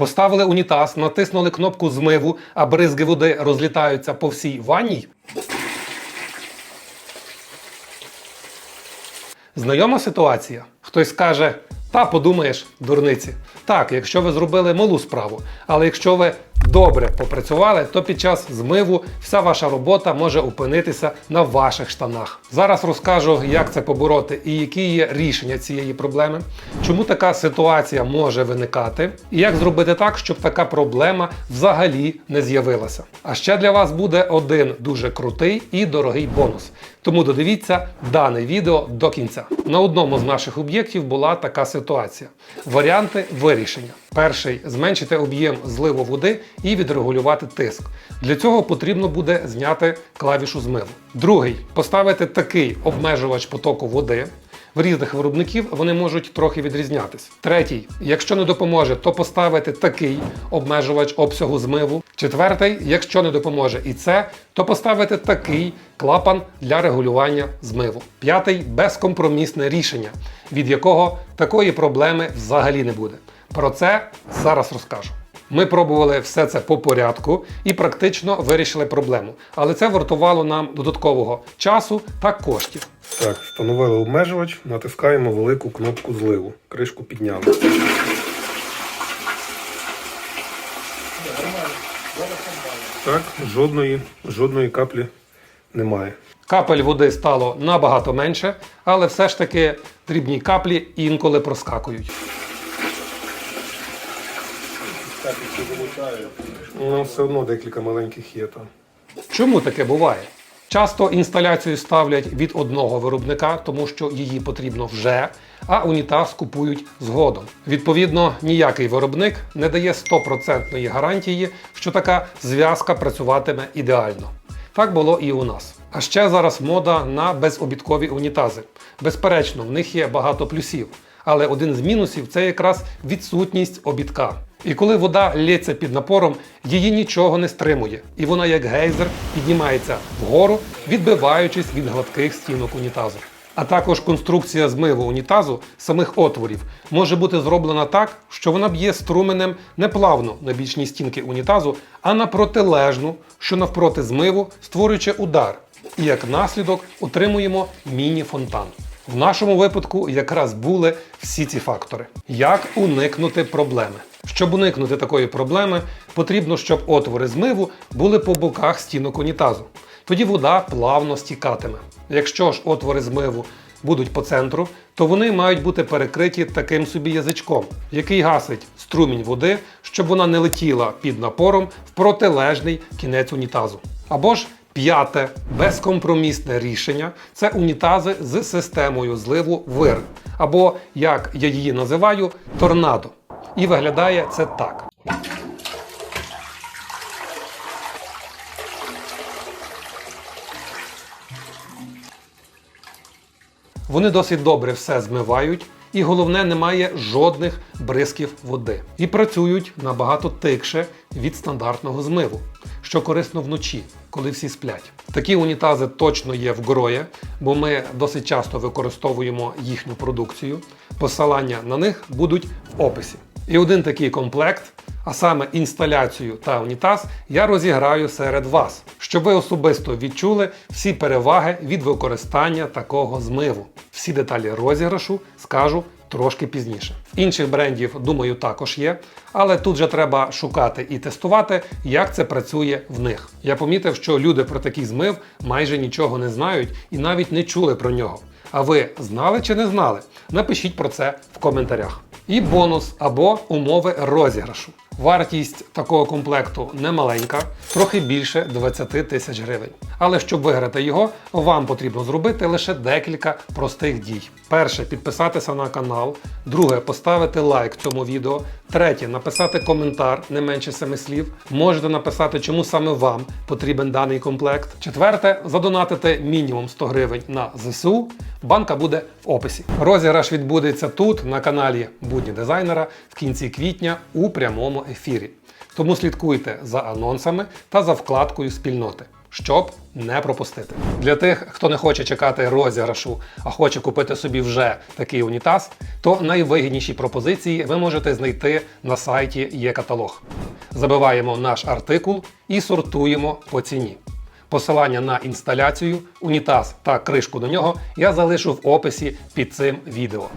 Поставили унітаз, натиснули кнопку змиву, а бризги води розлітаються по всій ванній. Знайома ситуація? Хтось скаже, та подумаєш, дурниці. Так, якщо ви зробили малу справу, але якщо ви добре попрацювали, то під час змиву вся ваша робота може опинитися на ваших штанах. Зараз розкажу, як це побороти і які є рішення цієї проблеми, чому така ситуація може виникати, і як зробити так, щоб така проблема взагалі не з'явилася. А ще для вас буде один дуже крутий і дорогий бонус. Тому додивіться дане відео до кінця. На одному з наших об'єктів була така ситуація. Варіанти вирішення. Перший зменшити об'єм зливу води і відрегулювати тиск. Для цього потрібно буде зняти клавішу змиву. Другий поставити такий обмежувач потоку води. В різних виробників вони можуть трохи відрізнятись. Третій, якщо не допоможе, то поставити такий обмежувач обсягу змиву. Четвертий, якщо не допоможе і це, то поставити такий клапан для регулювання змиву. П'ятий безкомпромісне рішення, від якого такої проблеми взагалі не буде. Про це зараз розкажу. Ми пробували все це по порядку і практично вирішили проблему. Але це вартувало нам додаткового часу та коштів. Так, встановили обмежувач, натискаємо велику кнопку зливу. Кришку підняли. Так, жодної, жодної каплі немає. Капель води стало набагато менше, але все ж таки дрібні каплі інколи проскакують. Ну, все одно декілька маленьких є там. Чому таке буває? Часто інсталяцію ставлять від одного виробника, тому що її потрібно вже, а унітаз купують згодом. Відповідно, ніякий виробник не дає 100% гарантії, що така зв'язка працюватиме ідеально. Так було і у нас. А ще зараз мода на безобідкові унітази. Безперечно, в них є багато плюсів, але один з мінусів це якраз відсутність обідка. І коли вода лється під напором, її нічого не стримує, і вона, як гейзер, піднімається вгору, відбиваючись від гладких стінок унітазу. А також конструкція змиву унітазу самих отворів може бути зроблена так, що вона б'є струменем не плавно на бічні стінки унітазу, а на протилежну, що навпроти змиву, створюючи удар. І як наслідок отримуємо міні-фонтан. В нашому випадку якраз були всі ці фактори. Як уникнути проблеми? Щоб уникнути такої проблеми, потрібно, щоб отвори змиву були по боках стінок унітазу. Тоді вода плавно стікатиме. Якщо ж отвори змиву будуть по центру, то вони мають бути перекриті таким собі язичком, який гасить струмінь води, щоб вона не летіла під напором в протилежний кінець унітазу. Або ж П'яте безкомпромісне рішення це унітази з системою зливу вир, або, як я її називаю, торнадо. І виглядає це так. Вони досить добре все змивають, і головне, немає жодних бризків води. І працюють набагато тикше від стандартного змиву, що корисно вночі, коли всі сплять. Такі унітази точно є в Гроє, бо ми досить часто використовуємо їхню продукцію. Посилання на них будуть в описі. І один такий комплект, а саме інсталяцію та унітаз, я розіграю серед вас, щоб ви особисто відчули всі переваги від використання такого змиву. Всі деталі розіграшу скажу трошки пізніше. Інших брендів, думаю, також є, але тут же треба шукати і тестувати, як це працює в них. Я помітив, що люди про такий змив майже нічого не знають і навіть не чули про нього. А ви знали чи не знали? Напишіть про це в коментарях. І бонус або умови розіграшу. Вартість такого комплекту немаленька, трохи більше 20 тисяч гривень. Але щоб виграти його, вам потрібно зробити лише декілька простих дій. Перше підписатися на канал, друге поставити лайк цьому відео, третє написати коментар не менше 7 слів. Можете написати, чому саме вам потрібен даний комплект. Четверте задонатити мінімум 100 гривень на ЗСУ. Банка буде в описі. Розіграш відбудеться тут, на каналі Будні дизайнера в кінці квітня у прямому ефірі. Тому слідкуйте за анонсами та за вкладкою спільноти. щоб не пропустити. Для тих, хто не хоче чекати розіграшу, а хоче купити собі вже такий унітаз, то найвигідніші пропозиції ви можете знайти на сайті є каталог. Забиваємо наш артикул і сортуємо по ціні. Посилання на інсталяцію, унітаз та кришку до нього я залишу в описі під цим відео.